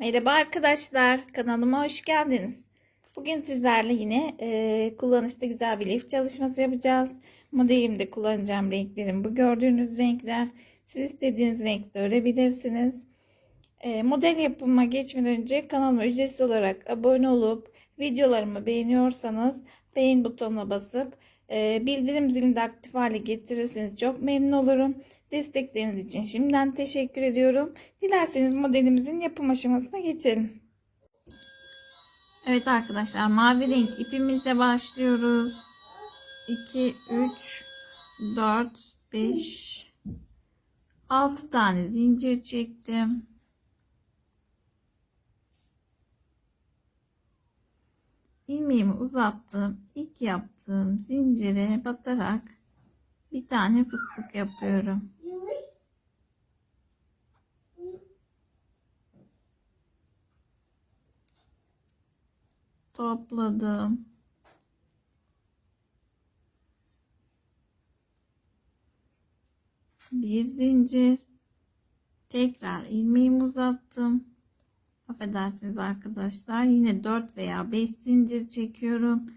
Merhaba arkadaşlar, kanalıma hoş geldiniz. Bugün sizlerle yine e, kullanışlı güzel bir lif çalışması yapacağız. Modelimde kullanacağım renklerim bu gördüğünüz renkler. Siz istediğiniz renkte örebilirsiniz. E, model yapıma geçmeden önce kanalıma ücretsiz olarak abone olup videolarımı beğeniyorsanız beğen butonuna basıp e, bildirim zilini de aktif hale getirirseniz çok memnun olurum. Destekleriniz için şimdiden teşekkür ediyorum. Dilerseniz modelimizin yapım aşamasına geçelim. Evet arkadaşlar mavi renk ipimizle başlıyoruz. 2, 3, 4, 5, 6 tane zincir çektim. ilmeğimi uzattım. İlk yaptığım zincire batarak bir tane fıstık yapıyorum. Topladım. Bir zincir. Tekrar ilmeğimi uzattım. Affedersiniz arkadaşlar. Yine 4 veya 5 zincir çekiyorum.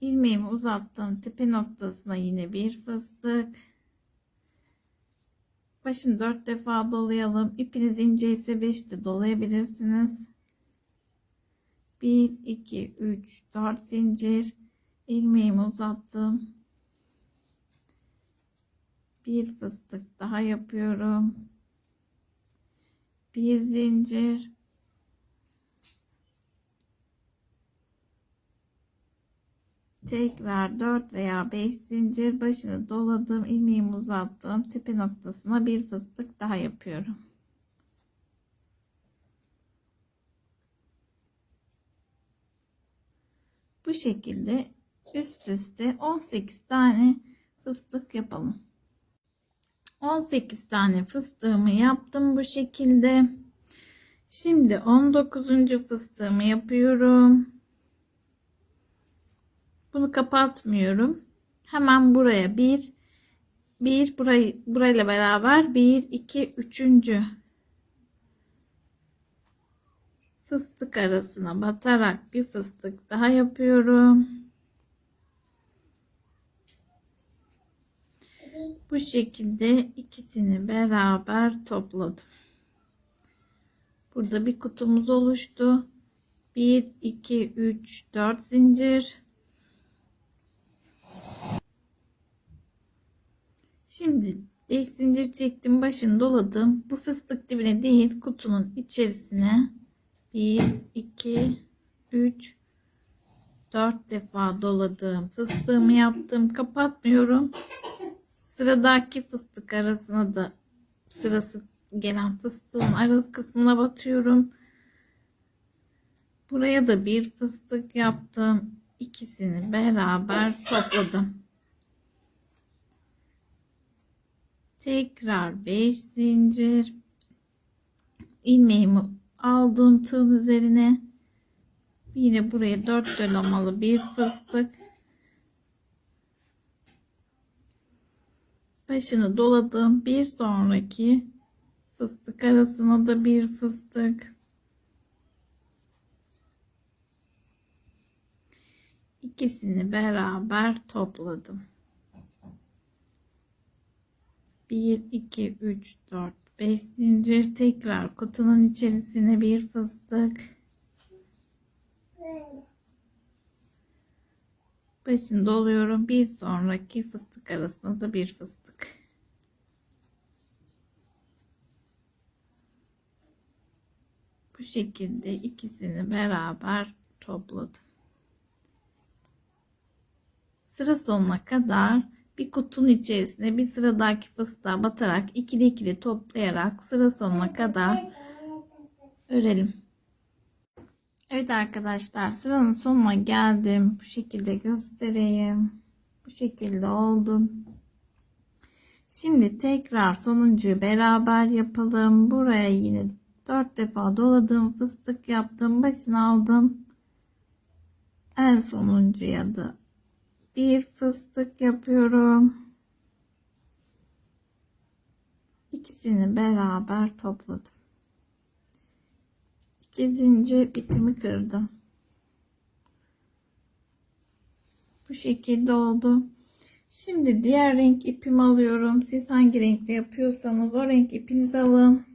İlmeğimi uzattım. Tepe noktasına yine bir fıstık. Başını 4 defa dolayalım. İpiniz ince ise 5 de dolayabilirsiniz. 1, 2, 3, 4 zincir. ilmeğimi uzattım. Bir fıstık daha yapıyorum. Bir zincir. Tekrar 4 veya 5 zincir başını doladım. ilmeğimi uzattım. Tepe noktasına bir fıstık daha yapıyorum. Bu şekilde üst üste 18 tane fıstık yapalım. 18 tane fıstığımı yaptım bu şekilde. Şimdi 19. fıstığımı yapıyorum. Bunu kapatmıyorum. Hemen buraya bir bir burayı burayla beraber bir iki üçüncü fıstık arasına batarak bir fıstık daha yapıyorum. Bu şekilde ikisini beraber topladım. Burada bir kutumuz oluştu. 1 2 3 4 zincir Şimdi 5 zincir çektim başını doladım. Bu fıstık dibine değil kutunun içerisine 1 2 3 4 defa doladım. Fıstığımı yaptım. Kapatmıyorum. Sıradaki fıstık arasına da sırası gelen fıstığın aralık kısmına batıyorum. Buraya da bir fıstık yaptım. İkisini beraber topladım. Tekrar 5 zincir. İlmeğimi aldım tığın üzerine. Yine buraya 4 dolamalı bir fıstık. Başını doladım. Bir sonraki fıstık arasına da bir fıstık. İkisini beraber topladım 1 2 3 4 5 zincir. Tekrar kutunun içerisine bir fıstık. Başını doluyorum bir sonraki fıstık arasında da bir fıstık. Bu şekilde ikisini beraber topladım. Sıra sonuna kadar bir kutunun içerisine bir sıradaki fıstığa batarak ikili ikili toplayarak sıra sonuna kadar örelim. Evet arkadaşlar sıranın sonuna geldim. Bu şekilde göstereyim. Bu şekilde oldum. Şimdi tekrar sonuncuyu beraber yapalım. Buraya yine 4 defa doladım. Fıstık yaptım. Başını aldım. En sonuncuya da bir fıstık yapıyorum. İkisini beraber topladım. İki zincir ipimi kırdım. Bu şekilde oldu. Şimdi diğer renk ipimi alıyorum. Siz hangi renkte yapıyorsanız o renk ipinizi alın.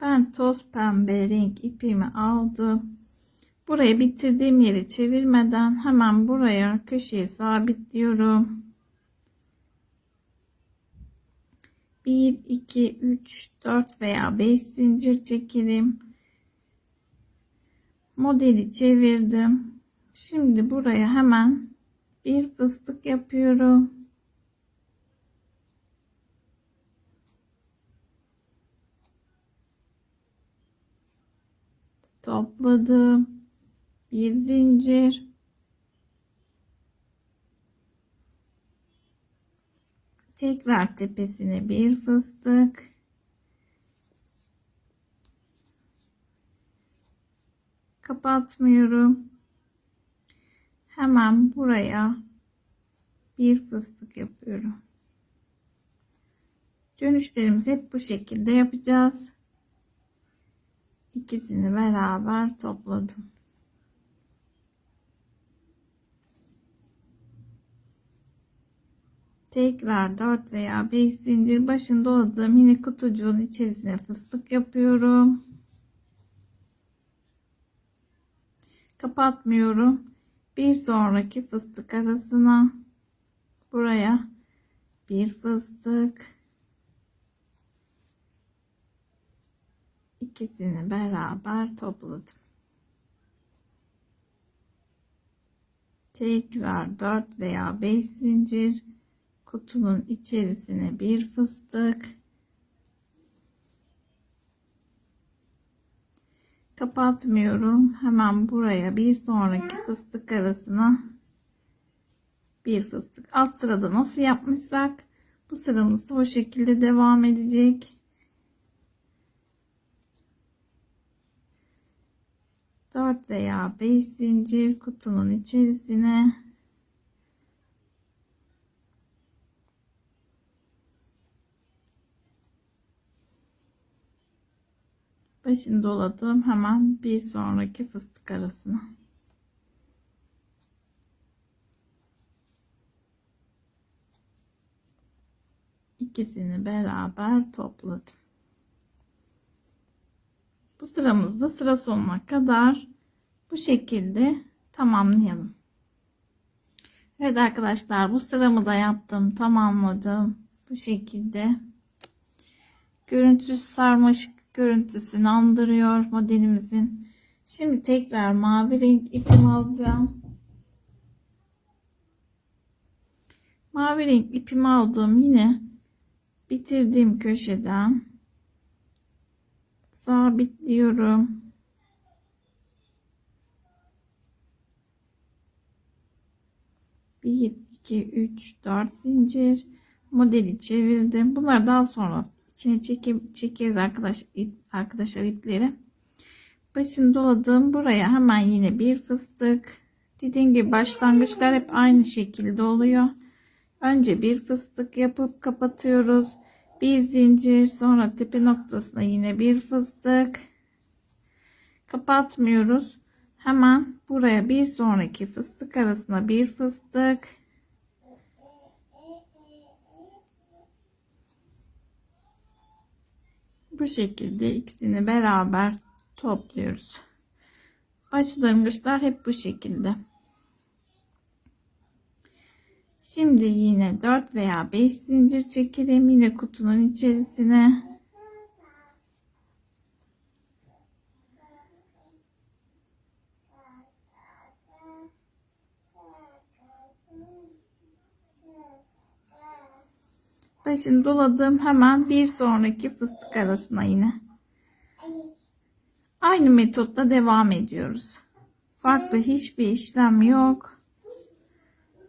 Ben toz pembe renk ipimi aldım. Buraya bitirdiğim yeri çevirmeden hemen buraya köşeye sabitliyorum. 1, 2, 3, 4 veya 5 zincir çekelim. Modeli çevirdim. Şimdi buraya hemen bir fıstık yapıyorum. Topladım. Bir zincir. Tekrar tepesine bir fıstık. Kapatmıyorum. Hemen buraya bir fıstık yapıyorum. Dönüşlerimizi hep bu şekilde yapacağız. İkisini beraber topladım. Tekrar 4 veya 5 zincir başında doladığım yine kutucuğun içerisine fıstık yapıyorum. Kapatmıyorum. Bir sonraki fıstık arasına buraya bir fıstık ikisini beraber topladım. Tekrar 4 veya 5 zincir kutunun içerisine bir fıstık. Kapatmıyorum. Hemen buraya bir sonraki fıstık arasına bir fıstık. Alt sırada nasıl yapmışsak bu sıramız da o şekilde devam edecek 4 veya 5 zincir kutunun içerisine başını doladım hemen bir sonraki fıstık arasına. İkisini beraber topladım. Bu sıramızda sıra sonuna kadar bu şekilde tamamlayalım Evet arkadaşlar bu sıramı da yaptım tamamladım bu şekilde görüntüsü sarmaşık görüntüsünü andırıyor modelimizin. Şimdi tekrar mavi renk ipimi alacağım. Mavi renk ipimi aldım yine bitirdiğim köşeden sabitliyorum. Bir, iki, üç, dört zincir modeli çevirdim. Bunlar daha sonra içine çekip çekeriz arkadaş ip, arkadaşlar ipleri. Başını doladım. Buraya hemen yine bir fıstık. Dediğim gibi başlangıçlar hep aynı şekilde oluyor. Önce bir fıstık yapıp kapatıyoruz. Bir zincir sonra tepe noktasına yine bir fıstık. Kapatmıyoruz. Hemen buraya bir sonraki fıstık arasına bir fıstık. Bu şekilde ikisini beraber topluyoruz. Başlangıçlar hep bu şekilde. Şimdi yine 4 veya 5 zincir çekelim. Yine kutunun içerisine. Başını doladım. Hemen bir sonraki fıstık arasına yine. Aynı metotla devam ediyoruz. Farklı hiçbir işlem yok.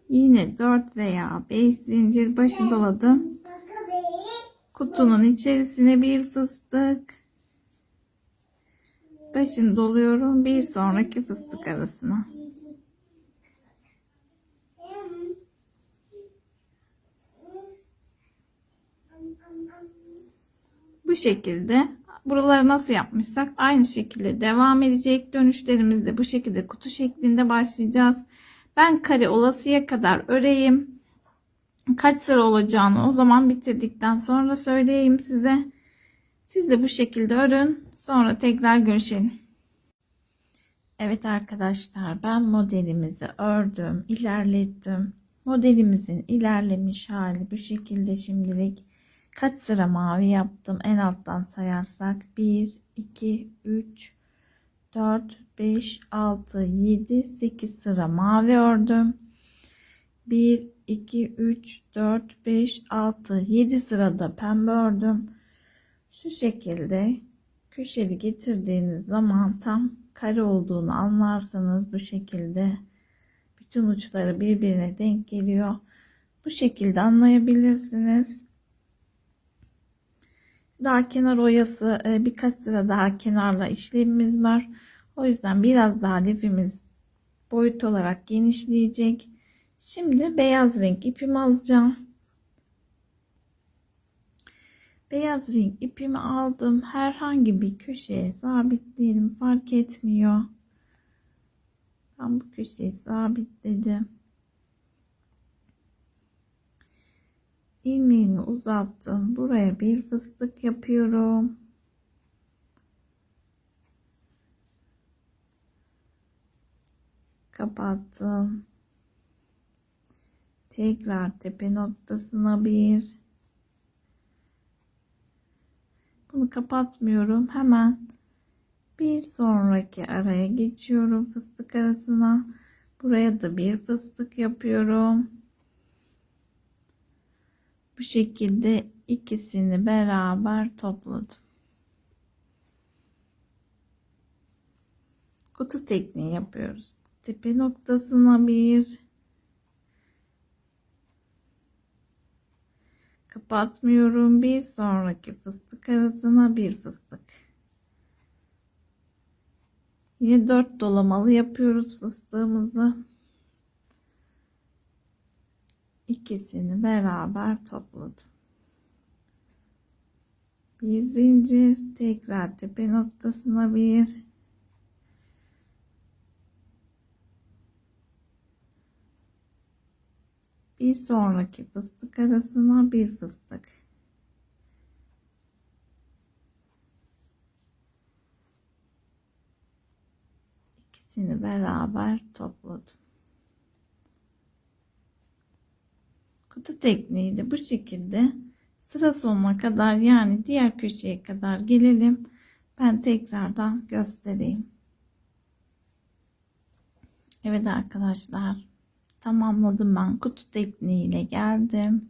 Yine 4 veya 5 zincir başı doladım. Kutunun içerisine bir fıstık. Başını doluyorum. Bir sonraki fıstık arasına. Bu şekilde buraları nasıl yapmışsak aynı şekilde devam edecek. Dönüşlerimizde bu şekilde kutu şeklinde başlayacağız. Ben kare olasıya kadar öreyim. Kaç sıra olacağını o zaman bitirdikten sonra söyleyeyim size. Siz de bu şekilde örün. Sonra tekrar görüşelim. Evet arkadaşlar ben modelimizi ördüm, ilerlettim. Modelimizin ilerlemiş hali bu şekilde şimdilik. Kaç sıra mavi yaptım en alttan sayarsak 1, 2, 3, 4, 5, 6, 7, 8 sıra mavi ördüm. 1, 2, 3, 4, 5, 6, 7 sırada pembe ördüm. Şu şekilde köşeli getirdiğiniz zaman tam kare olduğunu anlarsanız bu şekilde bütün uçları birbirine denk geliyor. Bu şekilde anlayabilirsiniz. Daha kenar oyası e, birkaç sıra daha kenarla işlemimiz var. O yüzden biraz daha lifimiz boyut olarak genişleyecek. Şimdi beyaz renk ipimi alacağım. Beyaz renk ipimi aldım. Herhangi bir köşeye sabitleyelim. Fark etmiyor. Ben bu köşeyi sabitledim. İlmeğimi uzattım. Buraya bir fıstık yapıyorum. Kapattım. Tekrar tepe noktasına bir. Bunu kapatmıyorum. Hemen bir sonraki araya geçiyorum fıstık arasına. Buraya da bir fıstık yapıyorum. Bu şekilde ikisini beraber topladım. Kutu tekniği yapıyoruz. Tepe noktasına bir kapatmıyorum. Bir sonraki fıstık arasına bir fıstık. Yine dört dolamalı yapıyoruz fıstığımızı. İkisini beraber topladım. Bir zincir tekrar tepe noktasına bir. Bir sonraki fıstık arasına bir fıstık. İkisini beraber topladım kutu tekniği de bu şekilde sıra sonuna kadar yani diğer köşeye kadar gelelim. Ben tekrardan göstereyim. Evet arkadaşlar tamamladım ben kutu tekniğiyle geldim.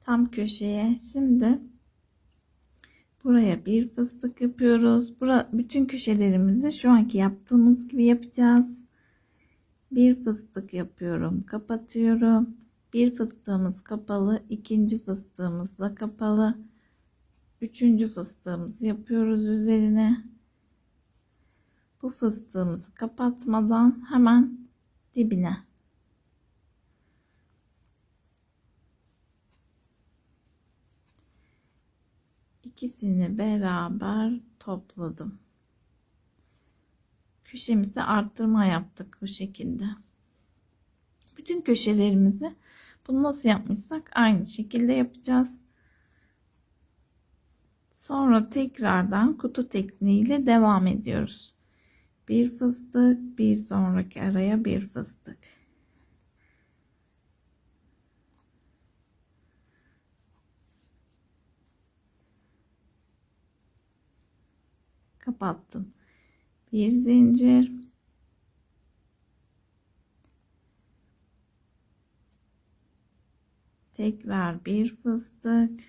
Tam köşeye şimdi buraya bir fıstık yapıyoruz. Bura, bütün köşelerimizi şu anki yaptığımız gibi yapacağız bir fıstık yapıyorum kapatıyorum. Bir fıstığımız kapalı ikinci fıstığımız da kapalı. Üçüncü fıstığımızı yapıyoruz üzerine. Bu fıstığımızı kapatmadan hemen dibine. İkisini beraber topladım köşemizi arttırma yaptık bu şekilde. Bütün köşelerimizi bunu nasıl yapmışsak aynı şekilde yapacağız. Sonra tekrardan kutu tekniğiyle devam ediyoruz. Bir fıstık, bir sonraki araya bir fıstık. Kapattım bir zincir. Tekrar bir fıstık.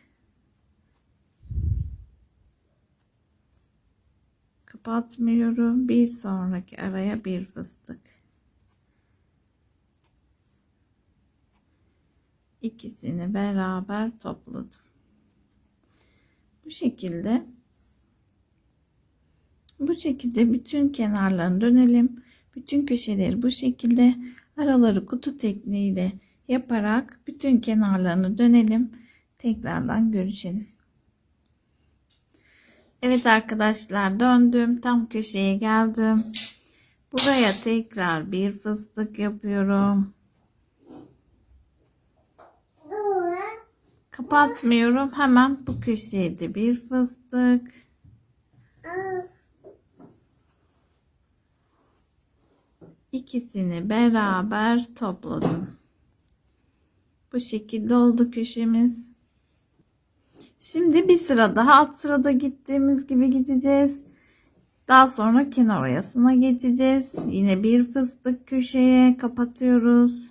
Kapatmıyorum. Bir sonraki araya bir fıstık. İkisini beraber topladım. Bu şekilde bu şekilde bütün kenarlarını dönelim. Bütün köşeleri bu şekilde araları kutu tekniğiyle yaparak bütün kenarlarını dönelim. tekrardan görüşelim. Evet arkadaşlar döndüm. Tam köşeye geldim. Buraya tekrar bir fıstık yapıyorum. Kapatmıyorum. Hemen bu köşeye de bir fıstık. İkisini beraber topladım. Bu şekilde oldu köşemiz. Şimdi bir sıra daha alt sırada gittiğimiz gibi gideceğiz. Daha sonra kenar oyasına geçeceğiz. Yine bir fıstık köşeye kapatıyoruz.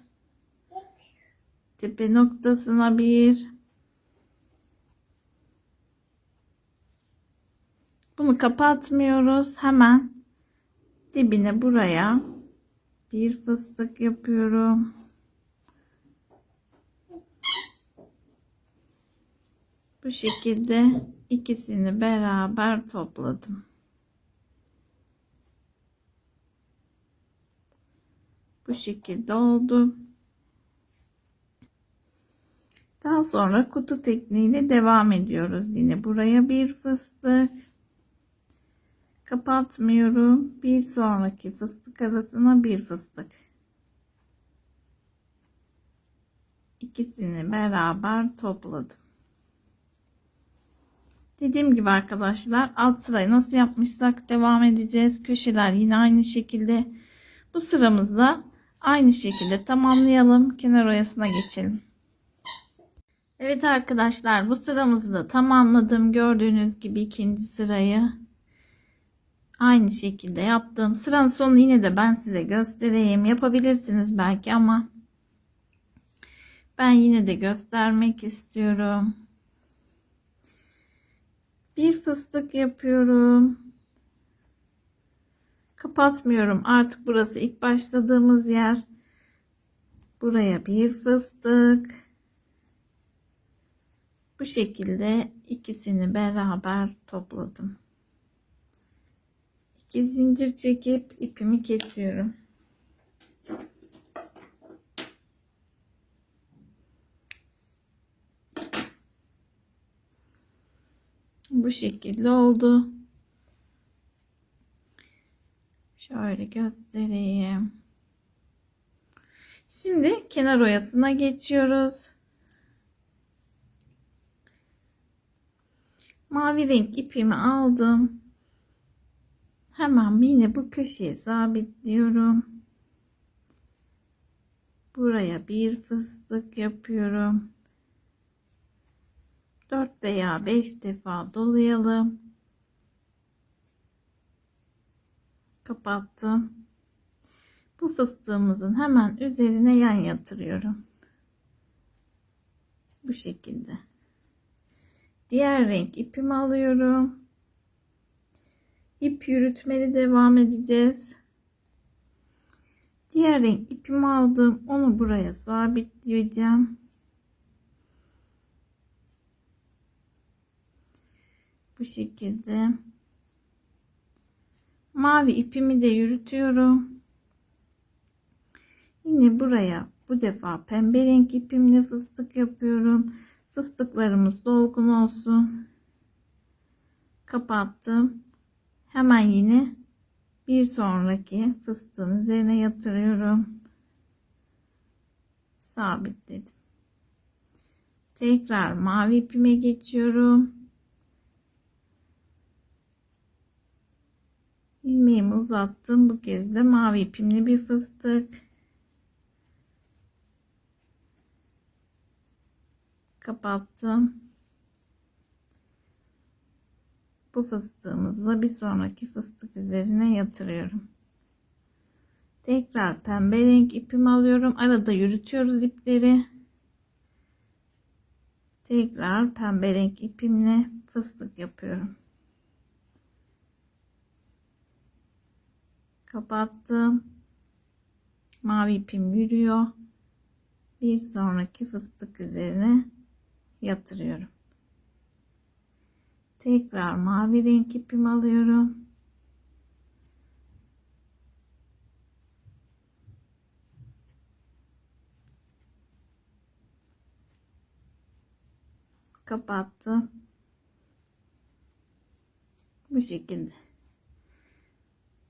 Tepe noktasına bir. Bunu kapatmıyoruz. Hemen dibine buraya bir fıstık yapıyorum. Bu şekilde ikisini beraber topladım. Bu şekilde oldu. Daha sonra kutu tekniğiyle devam ediyoruz. Yine buraya bir fıstık kapatmıyorum. Bir sonraki fıstık arasına bir fıstık. İkisini beraber topladım. Dediğim gibi arkadaşlar alt sırayı nasıl yapmışsak devam edeceğiz. Köşeler yine aynı şekilde. Bu sıramızda aynı şekilde tamamlayalım. Kenar oyasına geçelim. Evet arkadaşlar bu sıramızı da tamamladım. Gördüğünüz gibi ikinci sırayı aynı şekilde yaptım. Sıranın sonunu yine de ben size göstereyim. Yapabilirsiniz belki ama ben yine de göstermek istiyorum. Bir fıstık yapıyorum. Kapatmıyorum. Artık burası ilk başladığımız yer. Buraya bir fıstık. Bu şekilde ikisini beraber topladım. İki zincir çekip ipimi kesiyorum. Bu şekilde oldu. Şöyle göstereyim. Şimdi kenar oyasına geçiyoruz. Mavi renk ipimi aldım. Hemen yine bu köşeye sabitliyorum. Buraya bir fıstık yapıyorum. 4 veya 5 defa dolayalım. Kapattım. Bu fıstığımızın hemen üzerine yan yatırıyorum. Bu şekilde. Diğer renk ipimi alıyorum. İp yürütmeli devam edeceğiz. Diğer renk ipimi aldım. Onu buraya sabitleyeceğim. Bu şekilde. Mavi ipimi de yürütüyorum. Yine buraya bu defa pembe renk ipimle fıstık yapıyorum. Fıstıklarımız dolgun olsun. Kapattım. Hemen yine bir sonraki fıstığın üzerine yatırıyorum. Sabitledim. Tekrar mavi ipime geçiyorum. ilmeğimi uzattım. Bu kez de mavi ipimli bir fıstık. Kapattım. Bu fıstığımızla bir sonraki fıstık üzerine yatırıyorum. Tekrar pembe renk ipimi alıyorum. Arada yürütüyoruz ipleri. Tekrar pembe renk ipimle fıstık yapıyorum. kapattım. Mavi ipim yürüyor. Bir sonraki fıstık üzerine yatırıyorum. Tekrar mavi renk ipimi alıyorum. kapattı. Bu şekilde.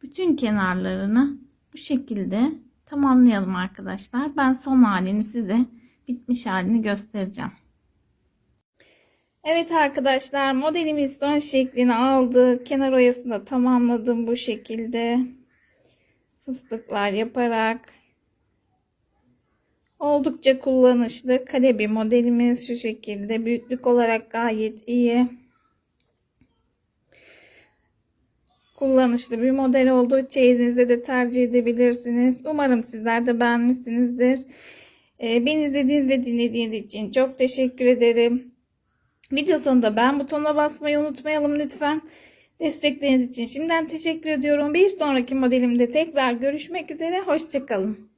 Bütün kenarlarını bu şekilde tamamlayalım arkadaşlar. Ben son halini size bitmiş halini göstereceğim. Evet arkadaşlar modelimiz son şeklini aldı. Kenar oyasını da tamamladım bu şekilde. Fıstıklar yaparak. Oldukça kullanışlı kare bir modelimiz şu şekilde. Büyüklük olarak gayet iyi. Kullanışlı bir model oldu. Çeyizinize de tercih edebilirsiniz. Umarım sizler de beğenmişsinizdir. Ee, beni izlediğiniz ve dinlediğiniz için çok teşekkür ederim. Video sonunda beğen butonuna basmayı unutmayalım lütfen. Destekleriniz için şimdiden teşekkür ediyorum. Bir sonraki modelimde tekrar görüşmek üzere. Hoşçakalın.